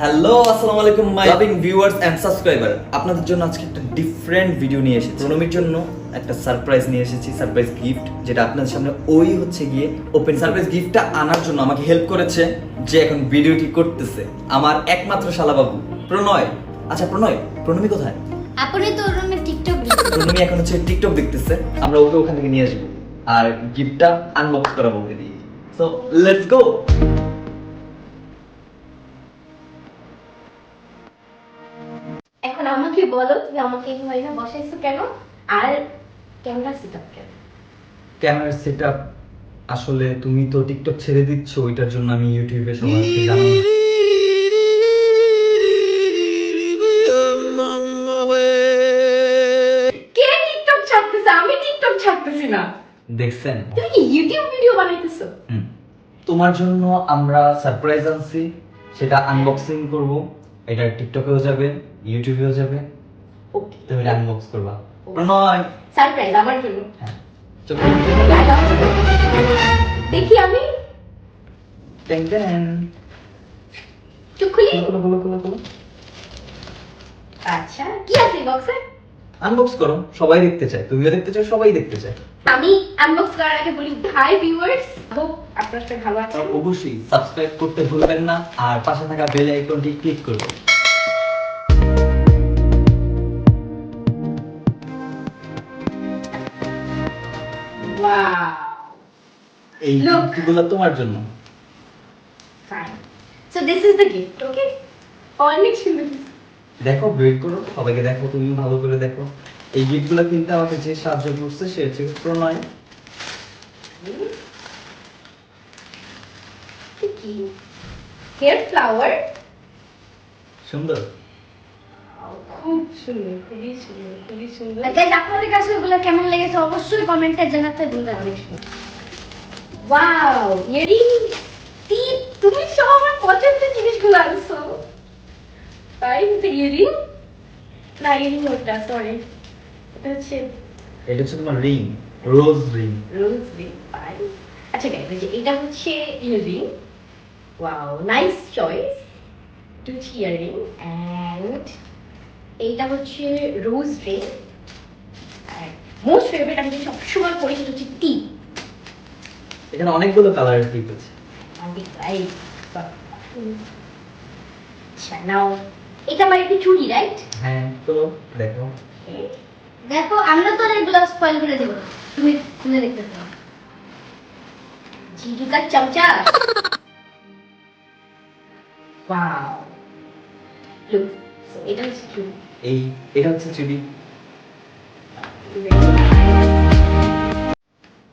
Hello আসসালামু আলাইকুম my loving viewers and subscriber আপনাদের জন্য আজকে একটা ডিফারেন্ট ভিডিও নিয়ে এসেছি। প্রণমীর জন্য একটা সারপ্রাইজ নিয়ে এসেছি সারপ্রাইজ গিফট যেটা আপনাদের সামনে ওই হচ্ছে গিয়ে ওপেন সারপ্রাইজ গিফটটা আনার জন্য আমাকে হেল্প করেছে যে এখন ভিডিওটি করতেছে। আমার একমাত্র শালাবাবু প্রণয়। আচ্ছা প্রণয় প্রণমী কোথায়? আপনি তো রুমে টিকটক প্রণমী এখন হচ্ছে টিকটক দেখতেছে। আমরা ওকে ওখান থেকে নিয়ে আসব। আর গিফটটা আনবক্স করাবো ওকে দিয়ে। সো লেটস গো বলো তুমি আমাকে এইভাবে বসাইছো কেন? আর ক্যামেরা সেটআপ কেন? ক্যামেরার সেটআপ আসলে তুমি তো টিকটক ছেড়ে দিচ্ছ ওইটার জন্য আমি ইউটিউবে সবাইকে জানাই। কে টিকটক ছাড়তেছে? আমি টিকটক ছাড়তেছি না। দেখছেন? তুমি কি ইউটিউব ভিডিও বানাইতেছো। তোমার জন্য আমরা সারপ্রাইজ আনছি সেটা আনবক্সিং করব। এটা টিকটকেও যাবে ইউটিউবেও যাবে। তুমি আনবক্স করবা। প্রণয় সারপ্রাইজ আমার জন্য। হ্যাঁ। দেখি আমি। ট্যাং ট্যাং চোখ খুলি। খুলো খুলো খুলো খুলো আচ্ছা কি আছে বক্সে আনবক্স করো সবাই দেখতে চায়। তুমিও দেখতে চাও সবাই দেখতে চায়। আমি আনবক্স করার আগে বলি হাই ভিউয়ার্স হোপ আপনারা ভালো আছেন। অবশ্যই সাবস্ক্রাইব করতে ভুলবেন না। আর পাশে থাকা বেল আইকনটি ক্লিক করবেন। এই Look. গুলো তোমার জন্য। Fine so this is the gift okay অনেক সুন্দর দেখো করো সবাইকে দেখো তুমি ভালো করে দেখো। এই গিফটগুলো কিনতে আমাকে যে সাহায্য করছে সে হচ্ছে প্রণয়। হেয়ার ফ্লাওয়ার সুন্দর? সুন্দর খুবই সুন্দর খুবই সুন্দর। গাইস আপনাদের কাছে ওগুলো কেমন লেগেছে অবশ্যই কমেন্টে জানাতে ভুলবেন না। ওয়াও তি তুমি সব আমার পছন্দের জিনিসগুলো আনছো। তাই তো ইয়ারিং না ইয়ারিং ওটা সরি এটা হচ্ছে এটা হচ্ছে তোমার ring rose ring rose ring fine আচ্ছা গাইস এই এটা হচ্ছে earring wow nice choice two earring এইটা হচ্ছে রোজ রিং আর মোস্ট ফেভারিট আমি সবসময় পরি সেটা হচ্ছে টি। এখানে অনেকগুলো কালারের টিপ আছে এই আচ্ছা নাও। এটা আমার একটু চুড়ি রাইট হ্যাঁ তো দেখো। দেখো আমরা তো এগুলো স্পয়েল করে দেবো তুমি খুলে দেখতে পারো। জিজুকার চামচা ওয়াও লুক এটা হচ্ছে চুড়ি এই এটা হচ্ছে চুড়ি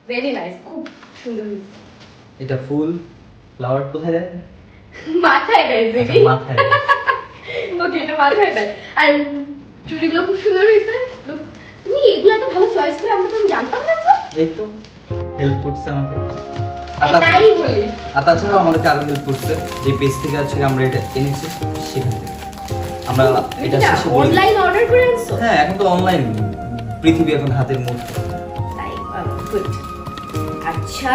ভেরি নাইস খুব সুন্দর এটা ফুল ফ্লাওয়ার কোথায় দেয় মাথায় দেয় আচ্ছা, বেবি মাথায় ওকে এটা মাথায় দেয় আর চুড়িগুলো খুব সুন্দর হয়েছে। তুমি এগুলো এত ভালো চয়েস করে আমরা তো জানতাম না তো এই তো হেল্প করছে আমাকে। আর তাছাড়াও আমাদেরকে আরও হেল্প করছে। যে পেজ থেকে আছে আমরা এটা এনেছি সেখান থেকে। আমরা এটা শেষে অনলাইন অর্ডার করে আনছো? হ্যাঁ এখন তো অনলাইন পৃথিবী এখন হাতের মুঠো। তাই গুড আচ্ছা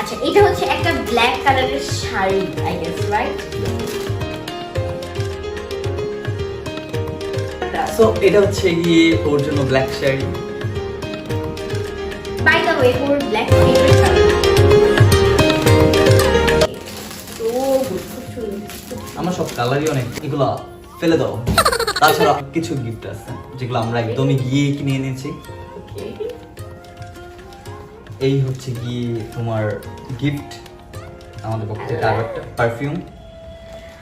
আচ্ছা এটা হচ্ছে একটা ব্ল্যাক কালারের sari I guess right so এটা হচ্ছে গিয়ে ওর জন্য black sari. By the way or black favourite colour আমার সব কালারই অনেক এগুলো ফেলে দাও। তাছাড়া কিছু গিফট আছে যেগুলো আমরা একদমই গিয়ে কিনে এনেছি। এই হচ্ছে গিয়ে তোমার গিফট আমাদের পক্ষ থেকে আরও একটা পারফিউম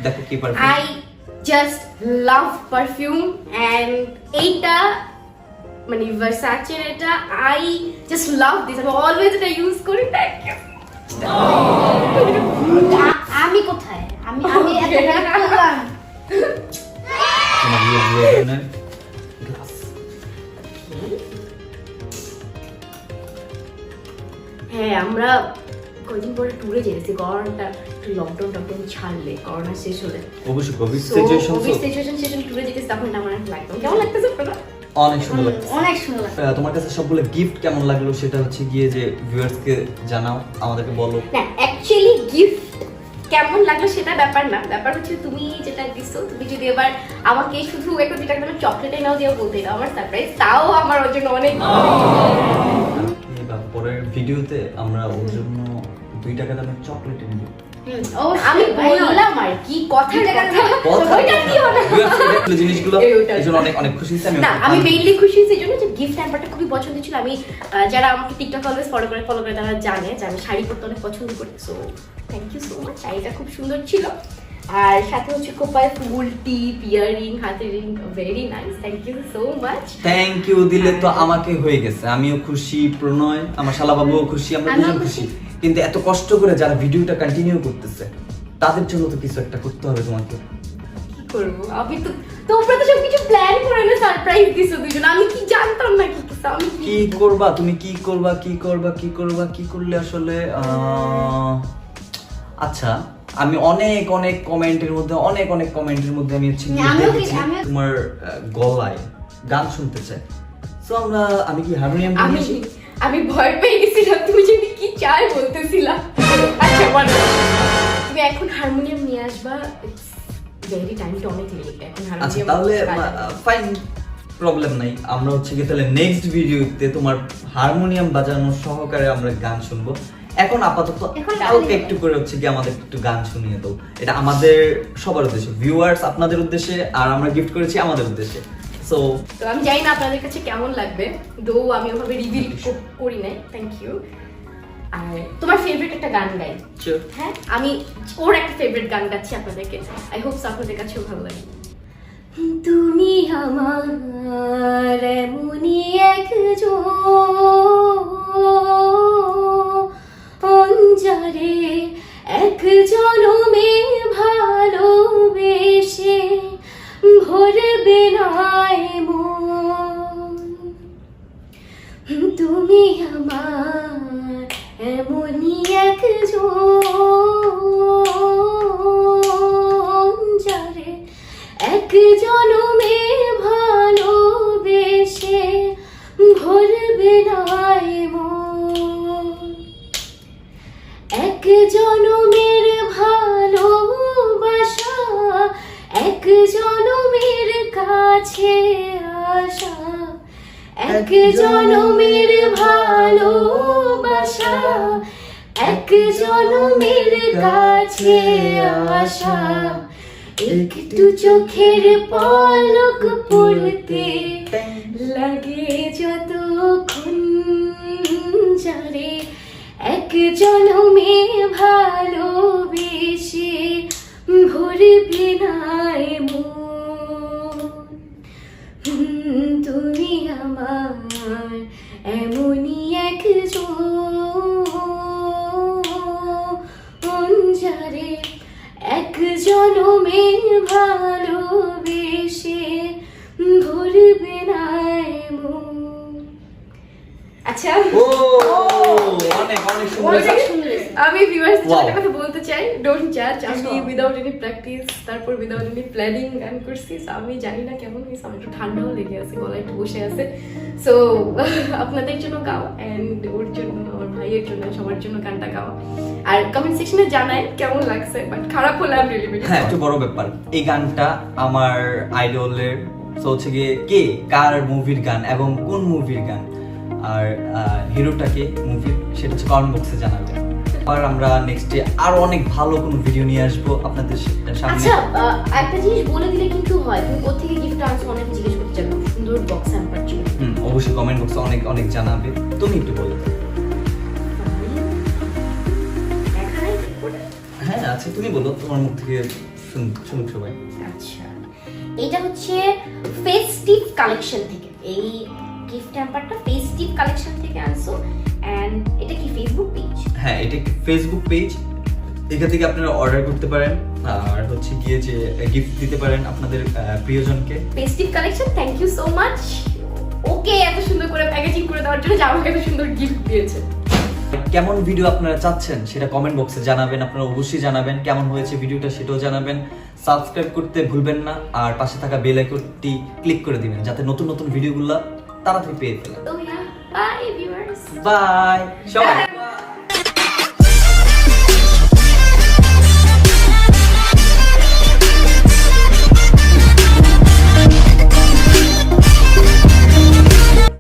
দেখো কি perfume I just love perfume and এইটা মানে ভার্সাচের এটা আই জাস্ট লাভ দিস আমি অলওয়েজ এটা ইউজ করি থ্যাংক ইউ করোনাটা একটু লকডাউন টকডাউন ছাড়লে করোনা শেষ হলে। অবশ্যই কোভিড সিচুয়েশন শেষে ট্যুরে যেতেছি তখন আমার একটা লাগতো। কেমন লাগতেছে আপনারা? অনেক সুন্দর লাগছে অনেক সুন্দর তোমার কাছে সবগুলো গিফট কেমন লাগল সেটা হচ্ছে গিয়ে যে ভিউয়ার্স কে জানাও আমাদেরকে বলো। না অ্যাকচুয়ালি গিফট কেমন লাগল সেটা ব্যাপার না। ব্যাপার হচ্ছে তুমি যেটা দিছো তুমি যদি এবার আমাকে শুধু একটা দুটা করে চকলেট এনাও দিয়ে বলতে এটা আমার সারপ্রাইজ তাও আমার ওর জন্য অনেক পরের ভিডিওতে আমরা ওর জন্য দুই টাকা দামের চকলেট এনে দিই আমি বললাম আর কি কথার কথা। ওইটা কি হলো জিনিসগুলো এই ওটা। এই জন্য অনেক অনেক খুশি আমি না আমি মেইনলি খুশি হয়েছি এই যে গিফট হ্যাম্পারটা খুবই পছন্দ ছিল। আমি যারা আমাকে টিকটক অলওয়েজ ফলো করে ফলো করে তারা জানে যে আমি শাড়ি পরতে অনেক পছন্দ করি। So thank you so much শাড়িটা খুব সুন্দর ছিল। আর সাথে হচ্ছে কোপায় ফুল টিপ ইয়ারিং হাতের ring very nice thank you so much thank you দিলে তো আমাকে হয়ে গেছে। আমিও খুশি প্রণয় আমার শালা বাবুও খুশি আমরা দুজন খুশি। কিন্তু এত কষ্ট করে যারা ভিডিওটা কন্টিনিউ করতেছে তাদের জন্য তো কিছু একটা করতে হবে তোমাকে। কি করব? আমি তো তোমরা তো সব কিছু প্ল্যান করে না সারপ্রাইজ দিছো দুজন আমি কি জানতাম না কি আমি কি করবা? তুমি কি করবা? কি করবা? কি করবা? কি করলে আসলে আচ্ছা আমি অনেক অনেক কমেন্টের মধ্যে অনেক অনেক কমেন্টের মধ্যে আমি হচ্ছে আমিও- তোমার গলায় গান শুনতে চাই। তো আমরা আমি কি হারমোনিয়াম আমি আমি ভয় পেয়ে গেছিলাম তুমি যদি কি চাই বলতেছিলাম। আচ্ছা বলো। তুমি এখন হারমোনিয়াম নিয়ে আসবা ভেরি টাইমটা অনেক লেট এখন আচ্ছা তাহলে ফাইন প্রবলেম নাই। আমরা হচ্ছে কি তাহলে নেক্সট ভিডিওতে তোমার হারমোনিয়াম বাজানো সহকারে আমরা গান শুনব। এখন আপাতত গান- একটু করে হচ্ছে কি আমাদের একটু গান শুনিয়ে দাও। এটা আমাদের সবার উদ্দেশ্যে ভিউয়ার্স আপনাদের উদ্দেশ্যে আর আমরা গিফট করেছি আমাদের উদ্দেশ্যে। সো তো আমি জানি না আপনাদের কাছে কেমন লাগবে দো আমি ওভাবে রিভিল করি নাই থ্যাংক ইউ আর তোমার ফেভারিট একটা গান গাই। হ্যাঁ আমি ওর একটা ফেভারিট গান গাচ্ছি আপনাদেরকে। আই হোপ আপনাদের কাছেও ভালো লাগে। তুমি আমার এমনই একজরে এক জনমে ভরবে নাই তুমি আমার এমনই একজন যারে এক জনমে এক জনমের ভালোবাসা, এক জনমের কাছে আসা। একটু চোখের পলক পড়তে লাগে যতক্ষণ যারে। এক জনমে ভালোবেসে ভরবে নাই মন হুম, তুমি আমার এমনই এক যারে এক জনমে ভালোবেসে ঘুরবে নাই মন। আচ্ছা। ও অনেক অনেক সুন্দর। আমি ভিউয়ার্স কথা বলতে চাই। ডোন্ট জাজ আমি। উইদাউট এনি প্র্যাকটিস তারপর উইদাউট এনি প্ল্যানিং গান করছি। আমি জানি না কেমন হয়েছে আমার একটু ঠান্ডাও লেগে আছে গলায় একটু বসে আছে। সো আপনাদের জন্য গাও এন্ড ওর জন্য আমার ভাইয়ের জন্য সবার জন্য গানটা গাওয়া আর কমেন্ট সেকশনে জানাই কেমন লাগছে বাট খারাপ হলে আমি হ্যাঁ একটু বড় ব্যাপার। এই গানটা আমার আইডলের তো হচ্ছে গিয়ে কে কার মুভির গান এবং কোন মুভির গান? আর হিরোটাকে মুভির সেটা হচ্ছে কমেন্ট বক্সে জানাবেন আর আমরা নেক্সটে আরও অনেক ভালো কোনো ভিডিও নিয়ে আসব আপনাদের সামনে। আচ্ছা একটা জিনিস বলে দিলে কিন্তু হয় তুমি কোথেকে গিফট আনছো অনেক জিজ্ঞেস করতে খুব সুন্দর বক্স হ্যাম্পার ছিল। হুম অবশ্যই কমেন্ট বক্সে অনেক অনেক জানাবে। তুমি একটু বলো? হ্যাঁ আচ্ছা তুমি বলো তোমার মুখ থেকে শুনুক সবাই। আচ্ছা এটা হচ্ছে ফেস্টিভ কালেকশন থেকে। এই গিফট হ্যাম্পারটা ফেস্টিভ কালেকশন থেকে আনছো। এন্ড এটা কি ফেসবুক পেজ হ্যাঁ এটা একটি ফেসবুক পেজ এখান থেকে আপনারা অর্ডার করতে পারেন। আর হচ্ছে গিয়ে যে গিফট দিতে পারেন আপনাদের প্রিয়জনকে। Festive collection thank you so much okay এত সুন্দর করে প্যাকেজিং করে দেওয়ার জন্য যে আমাকে এত সুন্দর গিফট দিয়েছে। কেমন ভিডিও আপনারা চাচ্ছেন সেটা কমেন্ট বক্সে জানাবেন। আপনারা অবশ্যই জানাবেন কেমন হয়েছে ভিডিওটা সেটাও জানাবেন। সাবস্ক্রাইব করতে ভুলবেন না। আর পাশে থাকা বেল আইকনটি ক্লিক করে দিবেন যাতে নতুন নতুন ভিডিওগুলো তাড়াতাড়ি পেয়ে ফেলেন। বাই ভিউয়ার্স বাই সবাই